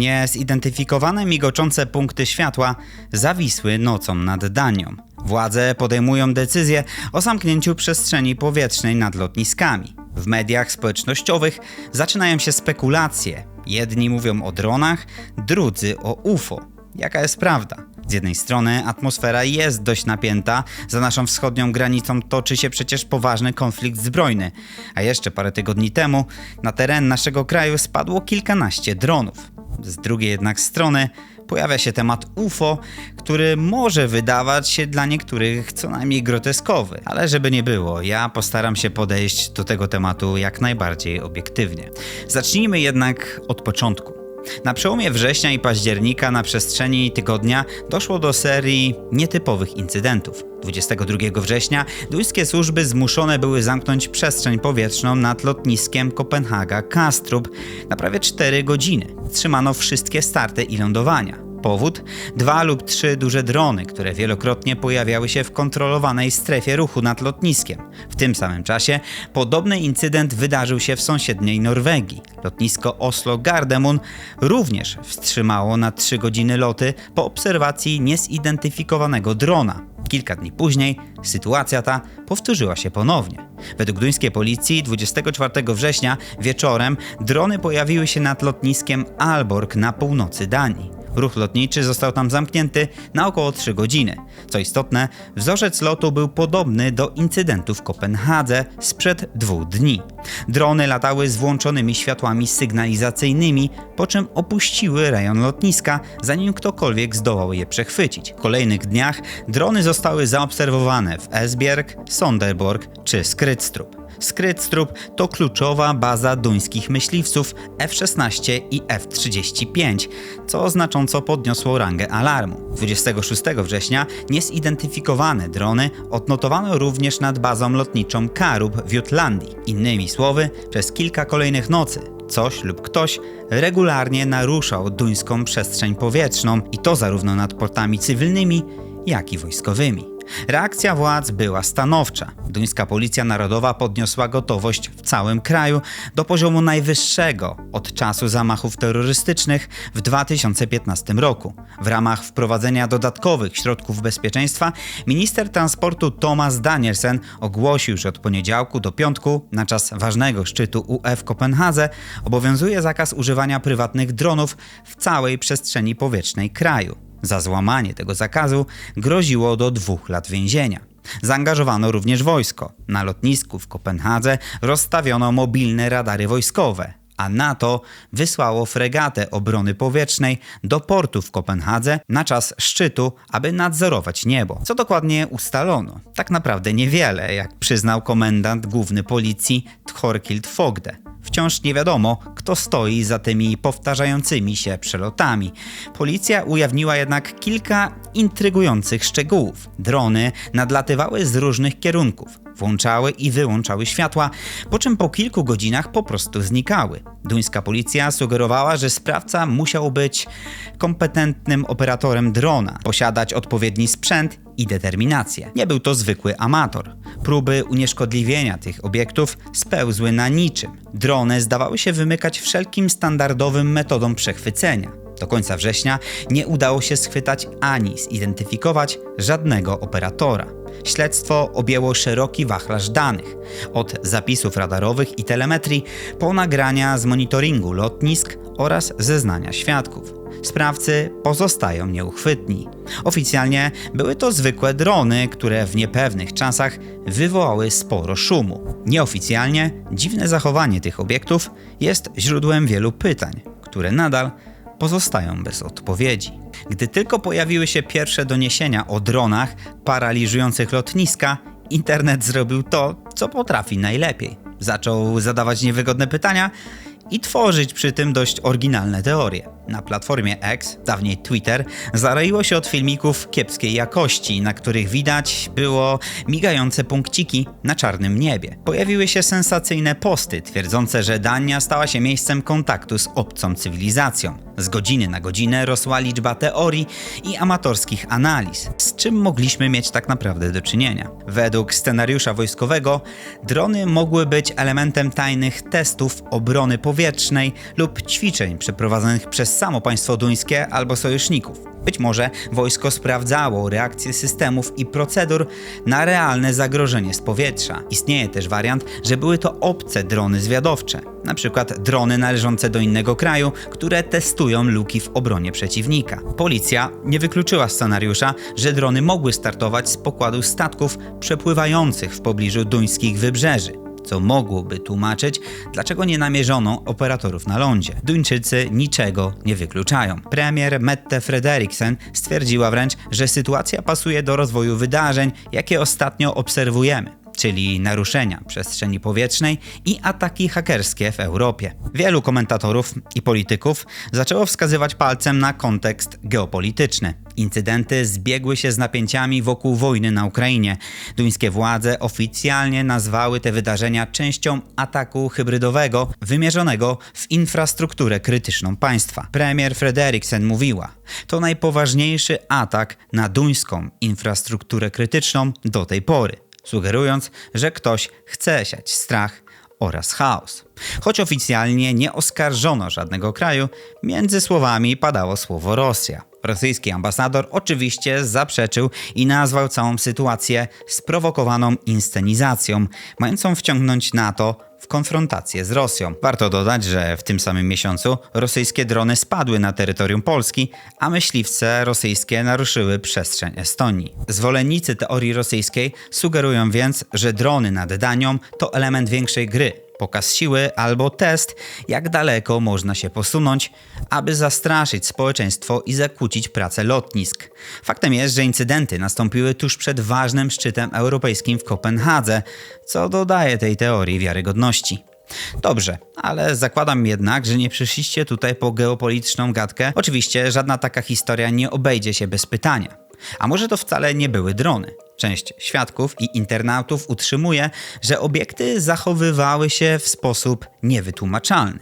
Niezidentyfikowane migoczące punkty światła zawisły nocą nad Danią. Władze podejmują decyzję o zamknięciu przestrzeni powietrznej nad lotniskami. W mediach społecznościowych zaczynają się spekulacje. Jedni mówią o dronach, drudzy o UFO. Jaka jest prawda? Z jednej strony atmosfera jest dość napięta, za naszą wschodnią granicą toczy się przecież poważny konflikt zbrojny, a jeszcze parę tygodni temu na teren naszego kraju spadło kilkanaście dronów. Z drugiej jednak strony pojawia się temat UFO, który może wydawać się dla niektórych co najmniej groteskowy, ale żeby nie było, ja postaram się podejść do tego tematu jak najbardziej obiektywnie. Zacznijmy jednak od początku. Na przełomie września i października na przestrzeni tygodnia doszło do serii nietypowych incydentów. 22 września duńskie służby zmuszone były zamknąć przestrzeń powietrzną nad lotniskiem Kopenhaga-Kastrup na prawie 4 godziny. Trzymano wszystkie starty i lądowania. Powód? Dwa lub trzy duże drony, które wielokrotnie pojawiały się w kontrolowanej strefie ruchu nad lotniskiem. W tym samym czasie podobny incydent wydarzył się w sąsiedniej Norwegii. Lotnisko Oslo-Gardermoen również wstrzymało na 3 godziny loty po obserwacji niezidentyfikowanego drona. Kilka dni później sytuacja ta powtórzyła się ponownie. Według duńskiej policji 24 września wieczorem drony pojawiły się nad lotniskiem Alborg na północy Danii. Ruch lotniczy został tam zamknięty na około 3 godziny. Co istotne, wzorzec lotu był podobny do incydentu w Kopenhadze sprzed dwóch dni. Drony latały z włączonymi światłami sygnalizacyjnymi, po czym opuściły rejon lotniska, zanim ktokolwiek zdołał je przechwycić. W kolejnych dniach drony zostały zaobserwowane w Esbjerg, Sonderborg czy Skrytstrup. Skrytstrup to kluczowa baza duńskich myśliwców F-16 i F-35, co znacząco podniosło rangę alarmu. 26 września niezidentyfikowane drony odnotowano również nad bazą lotniczą Karub w Jutlandii. Innymi słowy, przez kilka kolejnych nocy coś lub ktoś regularnie naruszał duńską przestrzeń powietrzną i to zarówno nad portami cywilnymi, jak i wojskowymi. Reakcja władz była stanowcza. Duńska Policja Narodowa podniosła gotowość w całym kraju do poziomu najwyższego od czasu zamachów terrorystycznych w 2015 roku. W ramach wprowadzenia dodatkowych środków bezpieczeństwa minister transportu Thomas Danielsen ogłosił, że od poniedziałku do piątku na czas ważnego szczytu UF Kopenhadze obowiązuje zakaz używania prywatnych dronów w całej przestrzeni powietrznej kraju. Za złamanie tego zakazu groziło do dwóch lat więzienia. Zaangażowano również wojsko. Na lotnisku w Kopenhadze rozstawiono mobilne radary wojskowe, a NATO wysłało fregatę obrony powietrznej do portu w Kopenhadze na czas szczytu, aby nadzorować niebo. Co dokładnie ustalono? Tak naprawdę niewiele, jak przyznał komendant główny policji Thorkild Fogde. Wciąż nie wiadomo, kto stoi za tymi powtarzającymi się przelotami. Policja ujawniła jednak kilka intrygujących szczegółów. Drony nadlatywały z różnych kierunków, włączały i wyłączały światła, po czym po kilku godzinach po prostu znikały. Duńska policja sugerowała, że sprawca musiał być kompetentnym operatorem drona, posiadać odpowiedni sprzęt i determinację. Nie był to zwykły amator. Próby unieszkodliwienia tych obiektów spełzły na niczym. Drony zdawały się wymykać wszelkim standardowym metodom przechwycenia. Do końca września nie udało się schwytać ani zidentyfikować żadnego operatora. Śledztwo objęło szeroki wachlarz danych, od zapisów radarowych i telemetrii po nagrania z monitoringu lotnisk oraz zeznania świadków. Sprawcy pozostają nieuchwytni. Oficjalnie były to zwykłe drony, które w niepewnych czasach wywołały sporo szumu. Nieoficjalnie dziwne zachowanie tych obiektów jest źródłem wielu pytań, które nadal pozostają bez odpowiedzi. Gdy tylko pojawiły się pierwsze doniesienia o dronach paraliżujących lotniska, internet zrobił to, co potrafi najlepiej. Zaczął zadawać niewygodne pytania i tworzyć przy tym dość oryginalne teorie. Na platformie X, dawniej Twitter, zaroiło się od filmików kiepskiej jakości, na których widać było migające punkciki na czarnym niebie. Pojawiły się sensacyjne posty twierdzące, że Dania stała się miejscem kontaktu z obcą cywilizacją. Z godziny na godzinę rosła liczba teorii i amatorskich analiz, z czym mogliśmy mieć tak naprawdę do czynienia. Według scenariusza wojskowego, drony mogły być elementem tajnych testów obrony powietrznej lub ćwiczeń przeprowadzonych przez samo państwo duńskie albo sojuszników. Być może wojsko sprawdzało reakcję systemów i procedur na realne zagrożenie z powietrza. Istnieje też wariant, że były to obce drony zwiadowcze, przykład drony należące do innego kraju, które testują luki w obronie przeciwnika. Policja nie wykluczyła scenariusza, że drony mogły startować z pokładu statków przepływających w pobliżu duńskich wybrzeży co mogłoby tłumaczyć, dlaczego nie namierzono operatorów na lądzie. Duńczycy niczego nie wykluczają. Premier Mette Frederiksen stwierdziła wręcz, że sytuacja pasuje do rozwoju wydarzeń, jakie ostatnio obserwujemy czyli naruszenia przestrzeni powietrznej i ataki hakerskie w Europie. Wielu komentatorów i polityków zaczęło wskazywać palcem na kontekst geopolityczny. Incydenty zbiegły się z napięciami wokół wojny na Ukrainie. Duńskie władze oficjalnie nazwały te wydarzenia częścią ataku hybrydowego wymierzonego w infrastrukturę krytyczną państwa. Premier Frederiksen mówiła: To najpoważniejszy atak na duńską infrastrukturę krytyczną do tej pory sugerując, że ktoś chce siać strach oraz chaos. Choć oficjalnie nie oskarżono żadnego kraju, między słowami padało słowo Rosja. Rosyjski ambasador oczywiście zaprzeczył i nazwał całą sytuację sprowokowaną inscenizacją, mającą wciągnąć NATO w konfrontację z Rosją. Warto dodać, że w tym samym miesiącu rosyjskie drony spadły na terytorium Polski, a myśliwce rosyjskie naruszyły przestrzeń Estonii. Zwolennicy teorii rosyjskiej sugerują więc, że drony nad Danią to element większej gry, pokaz siły albo test, jak daleko można się posunąć, aby zastraszyć społeczeństwo i zakłócić pracę lotnisk. Faktem jest, że incydenty nastąpiły tuż przed ważnym szczytem europejskim w Kopenhadze, co dodaje tej teorii wiarygodności. Dobrze, ale zakładam jednak, że nie przyszliście tutaj po geopolityczną gadkę. Oczywiście żadna taka historia nie obejdzie się bez pytania. A może to wcale nie były drony? Część świadków i internautów utrzymuje, że obiekty zachowywały się w sposób niewytłumaczalny.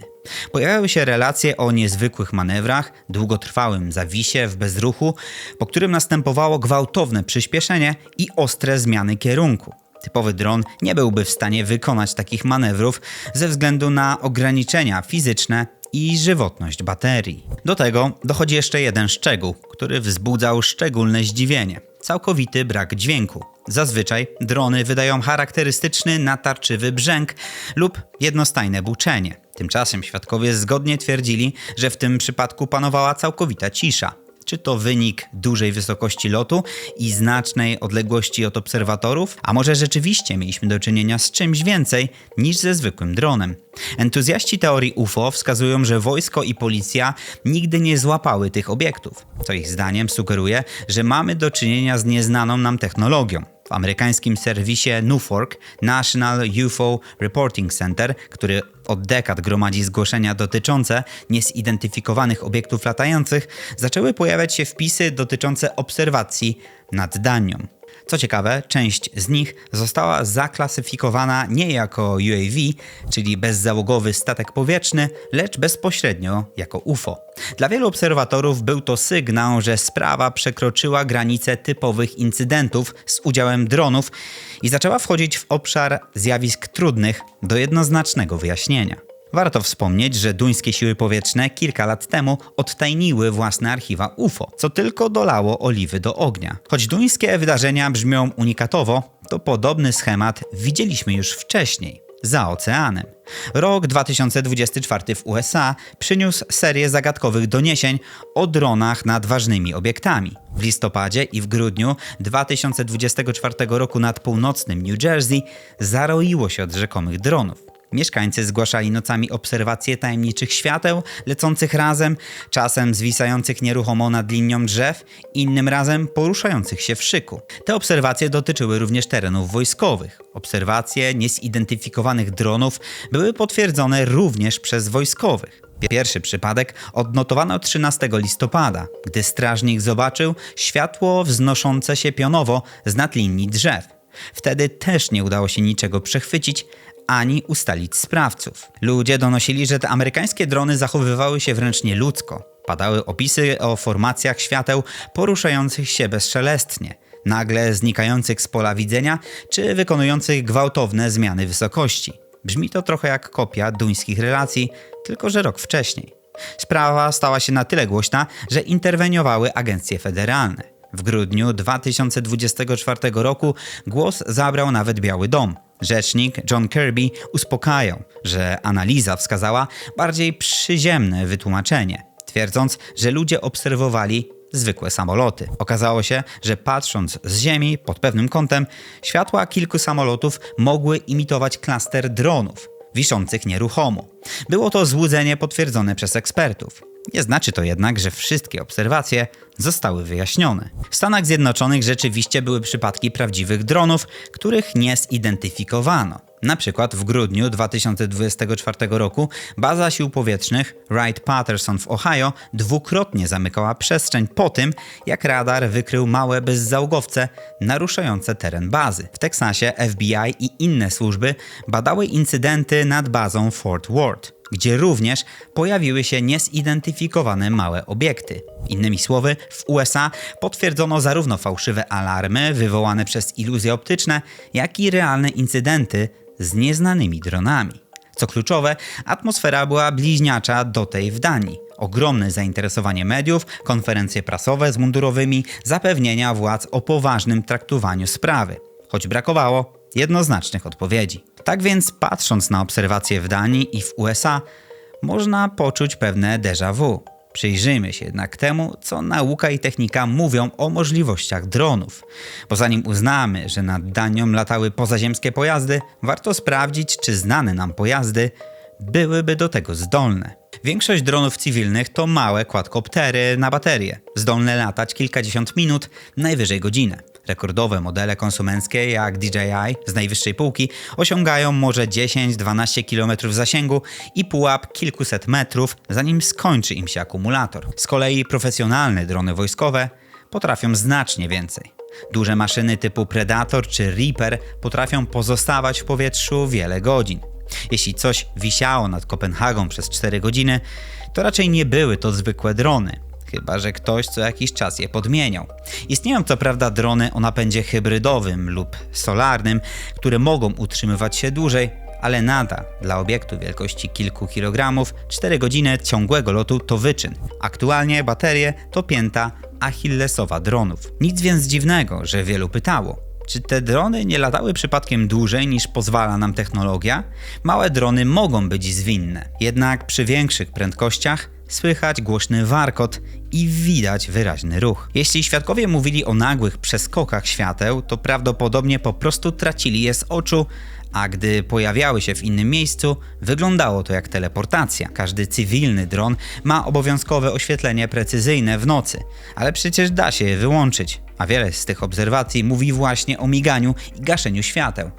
Pojawiały się relacje o niezwykłych manewrach, długotrwałym zawisie w bezruchu, po którym następowało gwałtowne przyspieszenie i ostre zmiany kierunku. Typowy dron nie byłby w stanie wykonać takich manewrów ze względu na ograniczenia fizyczne i żywotność baterii. Do tego dochodzi jeszcze jeden szczegół, który wzbudzał szczególne zdziwienie całkowity brak dźwięku. Zazwyczaj drony wydają charakterystyczny natarczywy brzęk lub jednostajne buczenie. Tymczasem świadkowie zgodnie twierdzili, że w tym przypadku panowała całkowita cisza. Czy to wynik dużej wysokości lotu i znacznej odległości od obserwatorów? A może rzeczywiście mieliśmy do czynienia z czymś więcej niż ze zwykłym dronem? Entuzjaści teorii UFO wskazują, że wojsko i policja nigdy nie złapały tych obiektów, co ich zdaniem sugeruje, że mamy do czynienia z nieznaną nam technologią. W amerykańskim serwisie NUFORC National UFO Reporting Center, który od dekad gromadzi zgłoszenia dotyczące niezidentyfikowanych obiektów latających, zaczęły pojawiać się wpisy dotyczące obserwacji nad Danią. Co ciekawe, część z nich została zaklasyfikowana nie jako UAV, czyli bezzałogowy statek powietrzny, lecz bezpośrednio jako UFO. Dla wielu obserwatorów był to sygnał, że sprawa przekroczyła granice typowych incydentów z udziałem dronów i zaczęła wchodzić w obszar zjawisk trudnych do jednoznacznego wyjaśnienia. Warto wspomnieć, że duńskie siły powietrzne kilka lat temu odtajniły własne archiwa UFO, co tylko dolało oliwy do ognia. Choć duńskie wydarzenia brzmią unikatowo, to podobny schemat widzieliśmy już wcześniej za oceanem. Rok 2024 w USA przyniósł serię zagadkowych doniesień o dronach nad ważnymi obiektami. W listopadzie i w grudniu 2024 roku nad północnym New Jersey zaroiło się od rzekomych dronów. Mieszkańcy zgłaszali nocami obserwacje tajemniczych świateł lecących razem, czasem zwisających nieruchomo nad linią drzew, innym razem poruszających się w szyku. Te obserwacje dotyczyły również terenów wojskowych. Obserwacje niezidentyfikowanych dronów były potwierdzone również przez wojskowych. Pierwszy przypadek odnotowano 13 listopada, gdy strażnik zobaczył światło wznoszące się pionowo z nad linii drzew. Wtedy też nie udało się niczego przechwycić, ani ustalić sprawców. Ludzie donosili, że te amerykańskie drony zachowywały się wręcz nieludzko. Padały opisy o formacjach świateł poruszających się bezszelestnie, nagle znikających z pola widzenia, czy wykonujących gwałtowne zmiany wysokości. Brzmi to trochę jak kopia duńskich relacji, tylko że rok wcześniej. Sprawa stała się na tyle głośna, że interweniowały agencje federalne. W grudniu 2024 roku głos zabrał nawet Biały Dom. Rzecznik John Kirby uspokajał, że analiza wskazała bardziej przyziemne wytłumaczenie, twierdząc, że ludzie obserwowali zwykłe samoloty. Okazało się, że patrząc z Ziemi pod pewnym kątem, światła kilku samolotów mogły imitować klaster dronów, wiszących nieruchomo. Było to złudzenie potwierdzone przez ekspertów. Nie znaczy to jednak, że wszystkie obserwacje zostały wyjaśnione. W Stanach Zjednoczonych rzeczywiście były przypadki prawdziwych dronów, których nie zidentyfikowano. Na przykład w grudniu 2024 roku baza sił powietrznych Wright-Patterson w Ohio dwukrotnie zamykała przestrzeń po tym, jak radar wykrył małe bezzałogowce naruszające teren bazy. W Teksasie FBI i inne służby badały incydenty nad bazą Fort Worth gdzie również pojawiły się niezidentyfikowane małe obiekty. Innymi słowy, w USA potwierdzono zarówno fałszywe alarmy wywołane przez iluzje optyczne, jak i realne incydenty z nieznanymi dronami. Co kluczowe, atmosfera była bliźniacza do tej w Danii. Ogromne zainteresowanie mediów, konferencje prasowe z mundurowymi, zapewnienia władz o poważnym traktowaniu sprawy, choć brakowało jednoznacznych odpowiedzi. Tak więc, patrząc na obserwacje w Danii i w USA, można poczuć pewne déjà vu. Przyjrzyjmy się jednak temu, co nauka i technika mówią o możliwościach dronów. Bo zanim uznamy, że nad Danią latały pozaziemskie pojazdy, warto sprawdzić, czy znane nam pojazdy byłyby do tego zdolne. Większość dronów cywilnych to małe quadcoptery na baterie, zdolne latać kilkadziesiąt minut, najwyżej godzinę. Rekordowe modele konsumenckie jak DJI z najwyższej półki osiągają może 10-12 km zasięgu i pułap kilkuset metrów, zanim skończy im się akumulator. Z kolei profesjonalne drony wojskowe potrafią znacznie więcej. Duże maszyny typu Predator czy Reaper potrafią pozostawać w powietrzu wiele godzin. Jeśli coś wisiało nad Kopenhagą przez 4 godziny, to raczej nie były to zwykłe drony chyba że ktoś co jakiś czas je podmieniał. Istnieją co prawda drony o napędzie hybrydowym lub solarnym, które mogą utrzymywać się dłużej, ale nada dla obiektu wielkości kilku kilogramów 4 godziny ciągłego lotu to wyczyn. Aktualnie baterie to pięta achillesowa dronów. Nic więc dziwnego, że wielu pytało, czy te drony nie latały przypadkiem dłużej niż pozwala nam technologia? Małe drony mogą być zwinne, jednak przy większych prędkościach słychać głośny warkot i widać wyraźny ruch. Jeśli świadkowie mówili o nagłych przeskokach świateł, to prawdopodobnie po prostu tracili je z oczu, a gdy pojawiały się w innym miejscu, wyglądało to jak teleportacja. Każdy cywilny dron ma obowiązkowe oświetlenie precyzyjne w nocy, ale przecież da się je wyłączyć a wiele z tych obserwacji mówi właśnie o miganiu i gaszeniu świateł.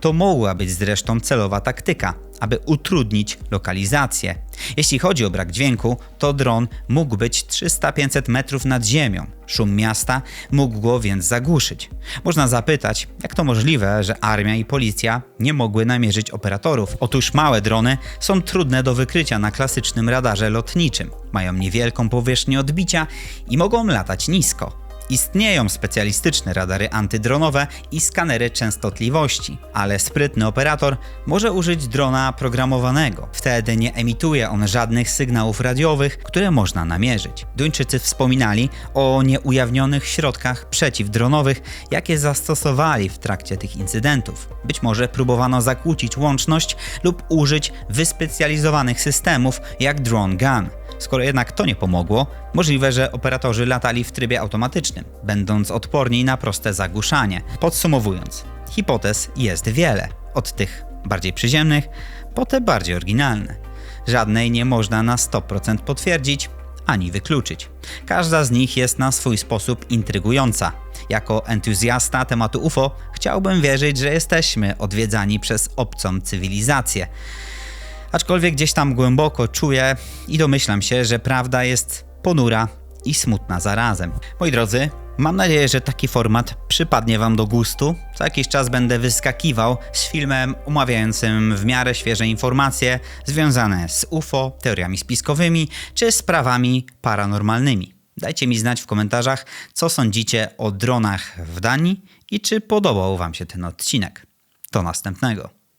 To mogła być zresztą celowa taktyka, aby utrudnić lokalizację. Jeśli chodzi o brak dźwięku, to dron mógł być 300-500 metrów nad ziemią. Szum miasta mógł go więc zagłuszyć. Można zapytać, jak to możliwe, że armia i policja nie mogły namierzyć operatorów. Otóż małe drony są trudne do wykrycia na klasycznym radarze lotniczym. Mają niewielką powierzchnię odbicia i mogą latać nisko. Istnieją specjalistyczne radary antydronowe i skanery częstotliwości, ale sprytny operator może użyć drona programowanego. Wtedy nie emituje on żadnych sygnałów radiowych, które można namierzyć. Duńczycy wspominali o nieujawnionych środkach przeciwdronowych, jakie zastosowali w trakcie tych incydentów. Być może próbowano zakłócić łączność lub użyć wyspecjalizowanych systemów jak Drone Gun. Skoro jednak to nie pomogło, możliwe, że operatorzy latali w trybie automatycznym, będąc odporni na proste zagłuszanie. Podsumowując, hipotez jest wiele, od tych bardziej przyziemnych po te bardziej oryginalne. Żadnej nie można na 100% potwierdzić ani wykluczyć. Każda z nich jest na swój sposób intrygująca. Jako entuzjasta tematu UFO chciałbym wierzyć, że jesteśmy odwiedzani przez obcą cywilizację. Aczkolwiek gdzieś tam głęboko czuję i domyślam się, że prawda jest ponura i smutna zarazem. Moi drodzy, mam nadzieję, że taki format przypadnie Wam do gustu. Co jakiś czas będę wyskakiwał z filmem omawiającym w miarę świeże informacje związane z UFO, teoriami spiskowymi czy sprawami paranormalnymi. Dajcie mi znać w komentarzach, co sądzicie o dronach w Danii i czy podobał Wam się ten odcinek. Do następnego.